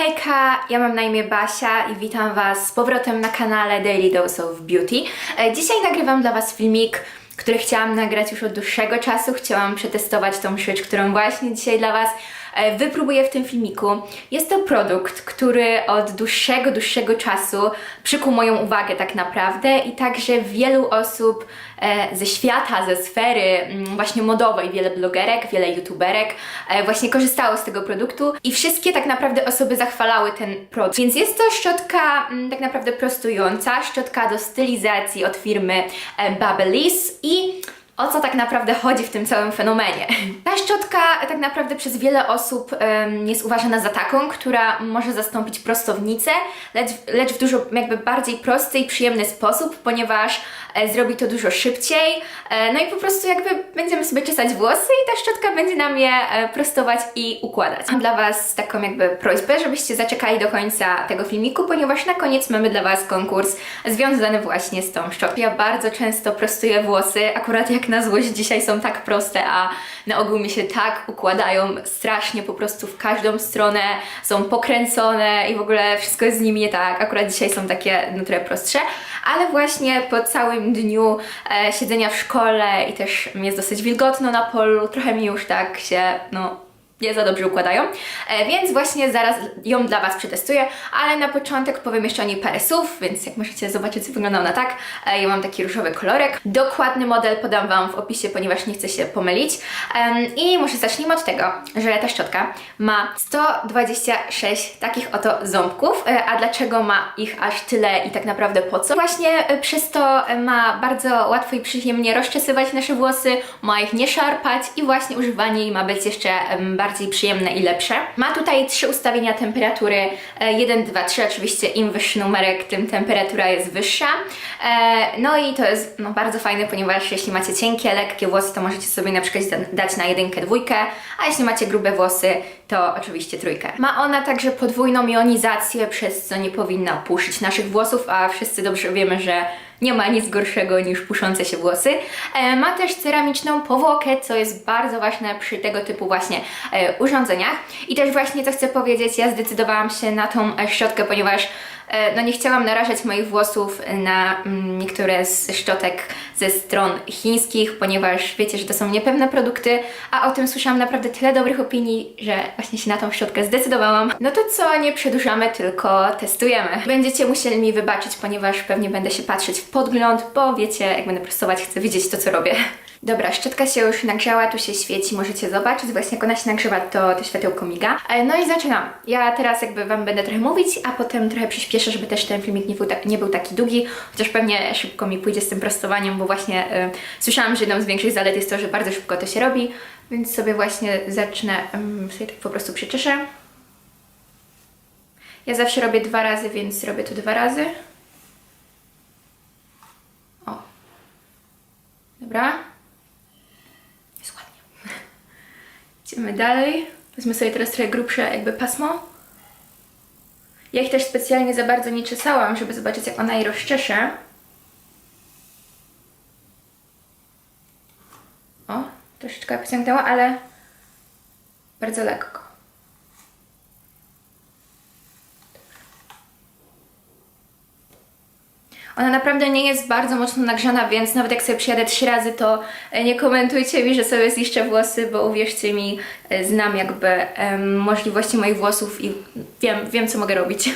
Hejka, ja mam na imię Basia i witam Was z powrotem na kanale Daily Dose of Beauty. E, Dzisiaj nagrywam dla Was filmik, który chciałam nagrać już od dłuższego czasu. Chciałam przetestować tą rzecz, którą właśnie dzisiaj dla Was wypróbuję w tym filmiku. Jest to produkt, który od dłuższego, dłuższego czasu przykuł moją uwagę tak naprawdę i także wielu osób e, ze świata, ze sfery mm, właśnie modowej, wiele blogerek, wiele youtuberek e, właśnie korzystało z tego produktu i wszystkie tak naprawdę osoby zachwalały ten produkt. Więc jest to szczotka mm, tak naprawdę prostująca, szczotka do stylizacji od firmy e, Babyliss i o co tak naprawdę chodzi w tym całym fenomenie. Ta szczotka tak naprawdę przez wiele osób jest uważana za taką, która może zastąpić prostownicę, lecz, lecz w dużo jakby bardziej prosty i przyjemny sposób, ponieważ e, zrobi to dużo szybciej. E, no i po prostu jakby będziemy sobie czesać włosy i ta szczotka będzie nam je e, prostować i układać. Mam dla Was taką jakby prośbę, żebyście zaczekali do końca tego filmiku, ponieważ na koniec mamy dla Was konkurs związany właśnie z tą szczotką. Ja bardzo często prostuję włosy, akurat jak na złość dzisiaj są tak proste, a na ogół mi się tak układają strasznie po prostu w każdą stronę, są pokręcone i w ogóle wszystko jest z nimi nie tak. Akurat dzisiaj są takie no, trochę prostsze, ale właśnie po całym dniu e, siedzenia w szkole i też jest dosyć wilgotno na polu, trochę mi już tak się, no nie za dobrze układają, e, więc właśnie zaraz ją dla Was przetestuję, ale na początek powiem jeszcze o niej parę słów, więc jak możecie zobaczyć, wygląda ona tak. E, Ja mam taki różowy kolorek. Dokładny model podam Wam w opisie, ponieważ nie chcę się pomylić. I może zacznijmy od tego, że ta szczotka ma 126 takich oto ząbków, E, a dlaczego ma ich aż tyle i tak naprawdę po co? Właśnie przez to ma bardzo łatwo i przyjemnie rozczesywać nasze włosy, ma ich nie szarpać i właśnie używanie jej ma być jeszcze em, bardziej przyjemne i lepsze. Ma tutaj trzy ustawienia temperatury, e, 1, 2, 3, oczywiście im wyższy numerek, tym temperatura jest wyższa. E, No i to jest no, bardzo fajne, ponieważ jeśli macie cienkie, lekkie włosy, to możecie sobie na przykład da- dać na jedynkę, dwójkę, a jeśli macie grube włosy, to oczywiście trójkę. Ma ona także podwójną jonizację, przez co nie powinna puszyć naszych włosów, a wszyscy dobrze wiemy, że nie ma nic gorszego niż puszące się włosy. E, ma też ceramiczną powłokę, co jest bardzo ważne przy tego typu właśnie e, urządzeniach. I też właśnie co chcę powiedzieć, ja zdecydowałam się na tą e, szczotkę, ponieważ e, no nie chciałam narażać moich włosów na mm, niektóre z szczotek ze stron chińskich, ponieważ wiecie, że to są niepewne produkty, a o tym słyszałam naprawdę tyle dobrych opinii, że właśnie się na tą szczotkę zdecydowałam. No to co, nie przedłużamy, tylko testujemy. Będziecie musieli mi wybaczyć, ponieważ pewnie będę się patrzeć w podgląd, bo wiecie, jak będę prostować, chcę widzieć to, co robię. Dobra, szczotka się już nagrzała, tu się świeci, możecie zobaczyć. Właśnie jak ona się nagrzewa, to, to światełko miga. E, No i zaczynam. Ja teraz jakby Wam będę trochę mówić, a potem trochę przyspieszę, żeby też ten filmik nie był, tak, nie był taki długi, chociaż pewnie szybko mi pójdzie z tym prostowaniem, bo właśnie e, słyszałam, że jedną z większych zalet jest to, że bardzo szybko to się robi, więc sobie właśnie zacznę, um, sobie tak po prostu przyczeszę. Ja zawsze robię dwa razy, więc robię to dwa razy. O. Dobra. Jest ładnie. Idziemy dalej. Wezmę sobie teraz trochę grubsze jakby pasmo. Ja ich też specjalnie za bardzo nie czesałam, żeby zobaczyć jak ona je rozczesze. O, troszeczkę pociągnęła, ale bardzo lekko. Ona naprawdę nie jest bardzo mocno nagrzana, więc nawet jak sobie przyjadę trzy razy, to e, nie komentujcie mi, że sobie zniszczę włosy, bo uwierzcie mi, e, znam jakby em, możliwości moich włosów i wiem, wiem co mogę robić.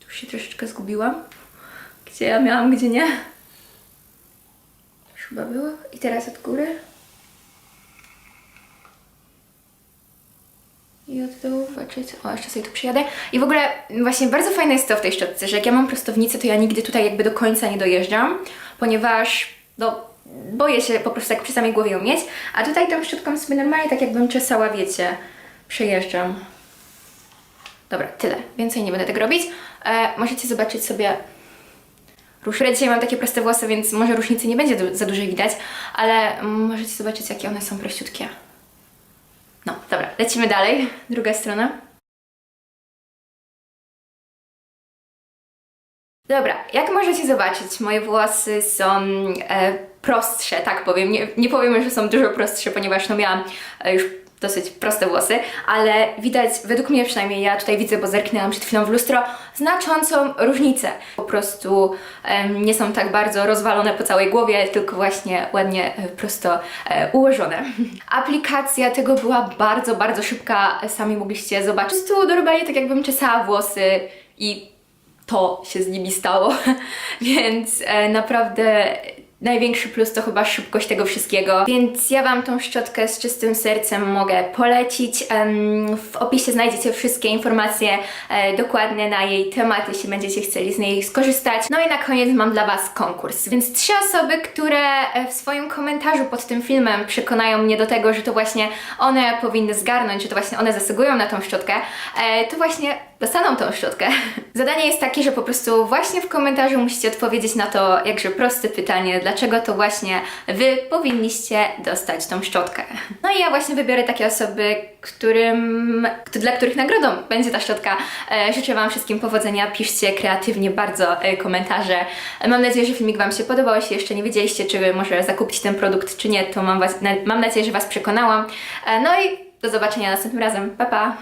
Tu się troszeczkę zgubiłam. Gdzie ja miałam, gdzie nie. Już chyba było. I teraz od góry. I od zobaczyć. O, jeszcze sobie tu przyjadę. I w ogóle właśnie bardzo fajne jest to w tej szczotce, że jak ja mam prostownicę, to ja nigdy tutaj jakby do końca nie dojeżdżam, ponieważ no boję się po prostu tak przy samej głowie ją mieć, a tutaj tą szczotką sobie normalnie tak jakbym czesała, wiecie, przejeżdżam. Dobra, tyle. Więcej nie będę tego robić. E, możecie zobaczyć sobie różnicę. Dzisiaj mam takie proste włosy, więc może różnicy nie będzie za dużej widać, ale możecie zobaczyć, jakie one są prościutkie. No, dobra, lecimy dalej. Druga strona. Dobra, jak możecie zobaczyć, moje włosy są e, prostsze, tak powiem. Nie, nie powiem, że są dużo prostsze, ponieważ no miałam e, już dosyć proste włosy, ale widać, według mnie przynajmniej ja tutaj widzę, bo zerknęłam przed chwilą w lustro, znaczącą różnicę. Po prostu nie są tak bardzo rozwalone po całej głowie, tylko właśnie ładnie e, prosto e, ułożone. Aplikacja tego była bardzo, bardzo szybka, sami mogliście zobaczyć. Po prostu normalnie tak jakbym czesała włosy i to się z nimi stało, więc e, naprawdę największy plus to chyba szybkość tego wszystkiego. Więc ja Wam tą szczotkę z czystym sercem mogę polecić. W opisie znajdziecie wszystkie informacje e, dokładne na jej temat, jeśli będziecie chcieli z niej skorzystać. No i na koniec mam dla Was konkurs. Więc trzy osoby, które e, w swoim komentarzu pod tym filmem przekonają mnie do tego, że to właśnie one powinny zgarnąć, że to właśnie one zasługują na tą szczotkę, e, to właśnie dostaną tą szczotkę. Zadanie jest takie, że po prostu właśnie w komentarzu musicie odpowiedzieć na to jakże proste pytanie, dlaczego to właśnie Wy powinniście dostać tą szczotkę. No i ja właśnie wybiorę takie osoby, którym, dla których nagrodą będzie ta szczotka. E, życzę Wam wszystkim powodzenia, piszcie kreatywnie bardzo e, komentarze. E, mam nadzieję, że filmik Wam się podobał. Jeśli jeszcze nie wiedzieliście, czy może zakupić ten produkt, czy nie, to mam, was, mam nadzieję, że Was przekonałam. No i do zobaczenia następnym razem. Pa, pa!